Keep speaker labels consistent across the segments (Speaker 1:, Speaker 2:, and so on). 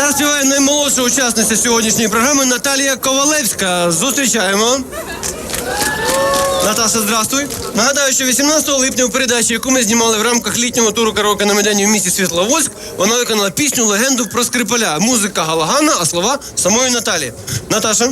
Speaker 1: Зараз співає наймолодша учасниця сьогоднішньої програми Наталія Ковалевська. Зустрічаємо. Наташа, здравствуй. Нагадаю, що 18 липня у передачі, яку ми знімали в рамках літнього туру караоке на Медені в місті Світловодськ, вона виконала пісню легенду про Скрипаля. Музика Галагана, а слова самої Наталі. Наташа,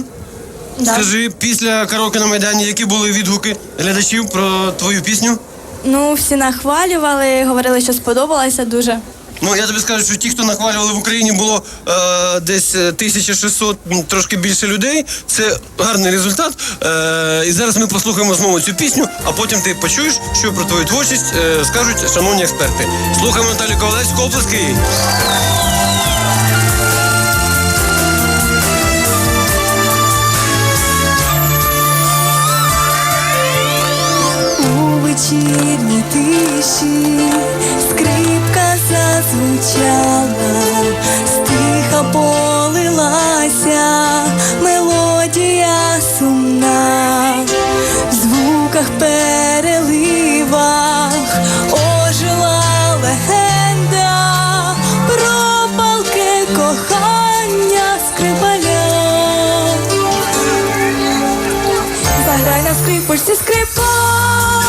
Speaker 2: Да.
Speaker 1: скажи, після караоке на Майдані, які були відгуки глядачів про твою пісню?
Speaker 2: Ну, всі нахвалювали, говорили, що сподобалося дуже.
Speaker 1: Ну, я тобі скажу, що ті, хто нахвалювали в Україні, було е, десь е, 1600, м, трошки більше людей. Це гарний результат. Е, і зараз ми послухаємо знову цю пісню, а потім ти почуєш, що про твою творчість е, скажуть шановні експерти. Слухаємо Наталію Ковалевську, оплески.
Speaker 2: вечірній тиші скрипочці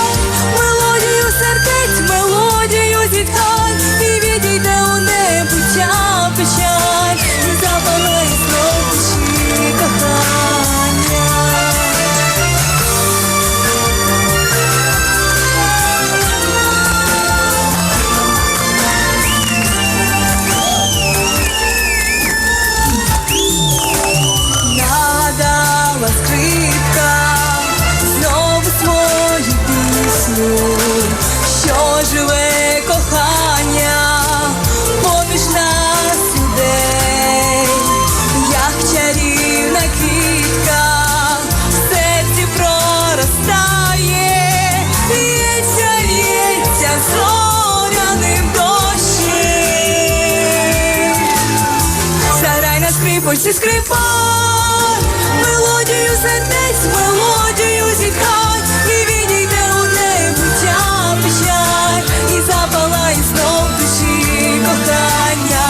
Speaker 2: Скрипочці скрипаль, мелодію сердець, мелодію зітхань, і відійде у небуття печаль, і запалає знов душі кохання.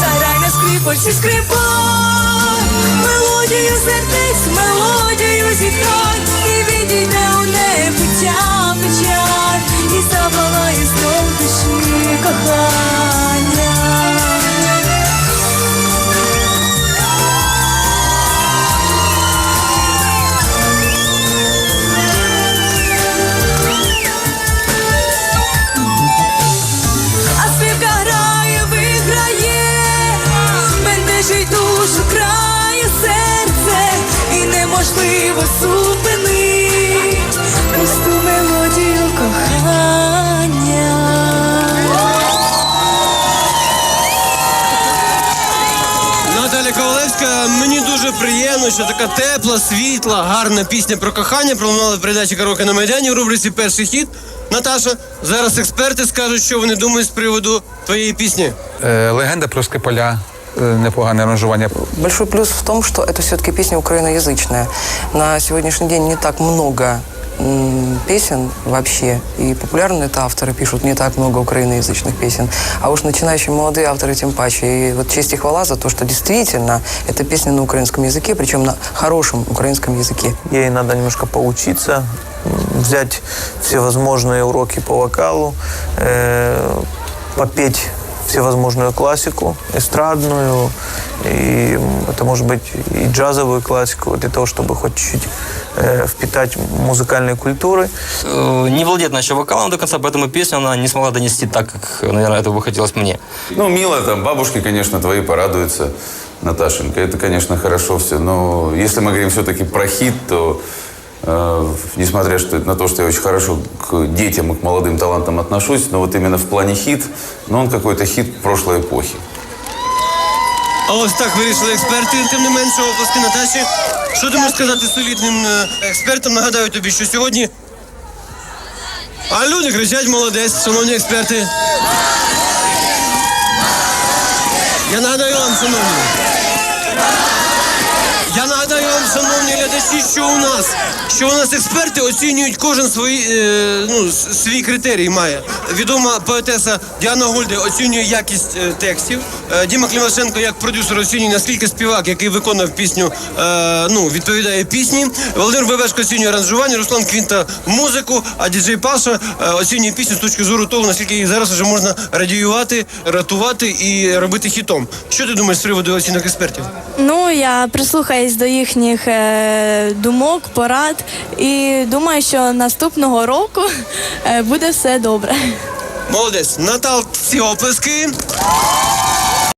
Speaker 2: Заграй на скрипочці скрипаль, мелодію сердець, мелодію зітхань, і відійде у небуття печаль, і запалає знов душі кохання. Неможливо зупинить просту мелодію кохання.
Speaker 1: Наталя Ковалевська, мені дуже приємно, що така тепла, світла, гарна пісня про кохання пролунала в передачі караоке на Майдані у рубриці Перший хід. Наташа, зараз експерти скажуть, що вони думають з приводу твоєї пісні.
Speaker 3: Е, Легенда про Скрипаля, е, непогане аранжування.
Speaker 4: Большой плюс в том, что это все-таки песня украиноязычная. На сегодняшний день не так много песен вообще, и популярные это авторы пишут не так много украиноязычных песен, а уж начинающие молодые авторы тем паче. И вот честь и хвала за то, что действительно это песня на украинском языке, причем на хорошем украинском языке.
Speaker 5: Ей надо немножко поучиться, взять всевозможные уроки по вокалу, э, попеть всевозможную классику, эстрадную, и это может быть и джазовую классику, для того, чтобы хоть чуть-чуть э, впитать музыкальной культуры.
Speaker 6: Э, не владеет она еще вокалом до конца, поэтому песню она не смогла донести так, как, наверное, этого бы хотелось мне.
Speaker 7: Ну, мило там, бабушки, конечно, твои порадуются, Наташенька. Это, конечно, хорошо все. Но если мы говорим все-таки про хит, то несмотря что, на то, что я очень хорошо к детям и к молодым талантам отношусь, но вот именно в плане хит, ну, он какой-то хит прошлой эпохи.
Speaker 1: А ось так вирішили експерти, тим не менше, оплески Наташі. Що ти можеш сказати солідним е, експертам? Нагадаю тобі, що сьогодні. А люди кричать молодець, шановні експерти. Я нагадаю вам, шановні. Я нагадаю шановні глядачі, що у нас що у нас експерти оцінюють кожен свої, е, ну, свій критерій має. Відома поетеса Діана Гольде оцінює якість е, текстів. Е, Діма Климашенко як продюсер оцінює, наскільки співак, який виконав пісню, е, ну, відповідає пісні. Володимир Бебешко оцінює аранжування, Руслан Квінта музику, а діджей Паша е, оцінює пісню з точки зору того, наскільки її зараз вже можна радіювати, ратувати і робити хітом. Що ти думаєш з приводу оцінок експертів?
Speaker 2: Ну, я прислухаюсь до їхніх е, думок, порад і думаю, що наступного року е, буде все добре.
Speaker 1: Молодець. Натал, всі оплески.